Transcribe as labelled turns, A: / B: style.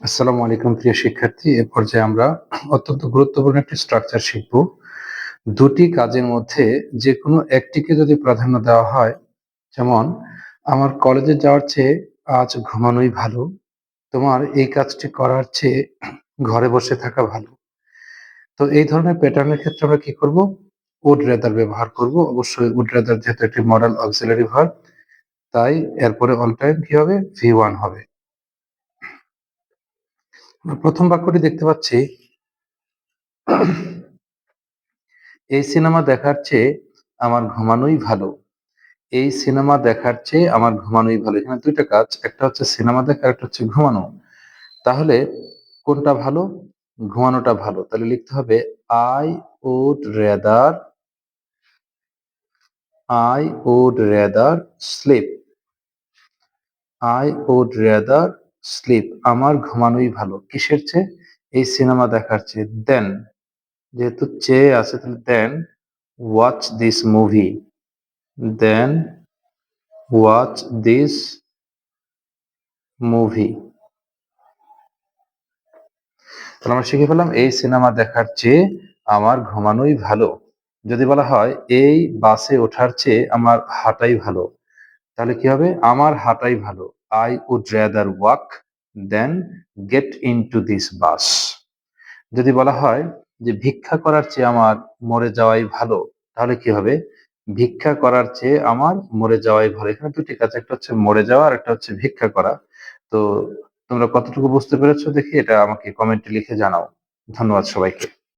A: আসসালামু আলাইকুম, প্রিয় শিক্ষার্থী। এ পর্যায়ে আমরা অত্যন্ত গুরুত্বপূর্ণ একটি স্ট্রাকচার শিখব। দুটি কাজের মধ্যে যে কোনো একটিকে যদি প্রাধান্য দেওয়া হয়, যেমন, আমার কলেজে যাওয়ার চেয়ে আজ ঘুমানোই ভালো, তোমার এই কাজটি করার চেয়ে ঘরে বসে থাকা ভালো। তো এই ধরনের প্যাটার্নের ক্ষেত্রে আমরা কি করব? উড রেদার ব্যবহার করব। অবশ্যই উড রেদার যেহেতু একটি মডেল অক্সিলারি ভার্ব তাই এরপরে অল টাইম কি হবে? ভি ওয়ান হবে। প্রথম বাক্যটি দেখতে পাচ্ছি, এই সিনেমা দেখার চেয়ে আমার ঘুমানোই ভালো। এই সিনেমা দেখার চেয়ে আমার ঘুমানোই ভালো। এখানে দুইটা কাজ, একটা হচ্ছে সিনেমা দেখা, একটা হচ্ছে ঘুমানো। তাহলে কোনটা ভালো? ঘুমানোটা ভালো। তাহলে লিখতে হবে I would rather I would rather sleep I would rather sleep আমার ঘুমানোই ভালো। কিসের চেয়ে? এই সিনেমা দেখার চেয়ে। দেন যেহেতু চেয়ে আছে, তাহলে then watch this movie then watch this movie তাহলে আমরা শিখে ফেলাম এই সিনেমা দেখার চেয়ে আমার ঘুমানোই ভালো। যদি বলা হয়, এই বাসে ওঠার চেয়ে আমার হাঁটাই ভালো। তাহলে কি হবে? আমার হাঁটাই ভালো। I would rather walk than get into this bus যদি বলা হয় যে ভিক্ষা করার চেয়ে আমার মরে যাওয়াই ভালো, তাহলে কি হবে? ভিক্ষা করার চেয়ে আমার মরে যাওয়াই ভালো। এখানে দুটি কাজ, একটা হচ্ছে মরে যাওয়া আর একটা হচ্ছে ভিক্ষা করা। তো তোমরা কতটুকু বুঝতে পেরেছ দেখি, এটা আমাকে কমেন্টে লিখে জানাও। ধন্যবাদ সবাইকে।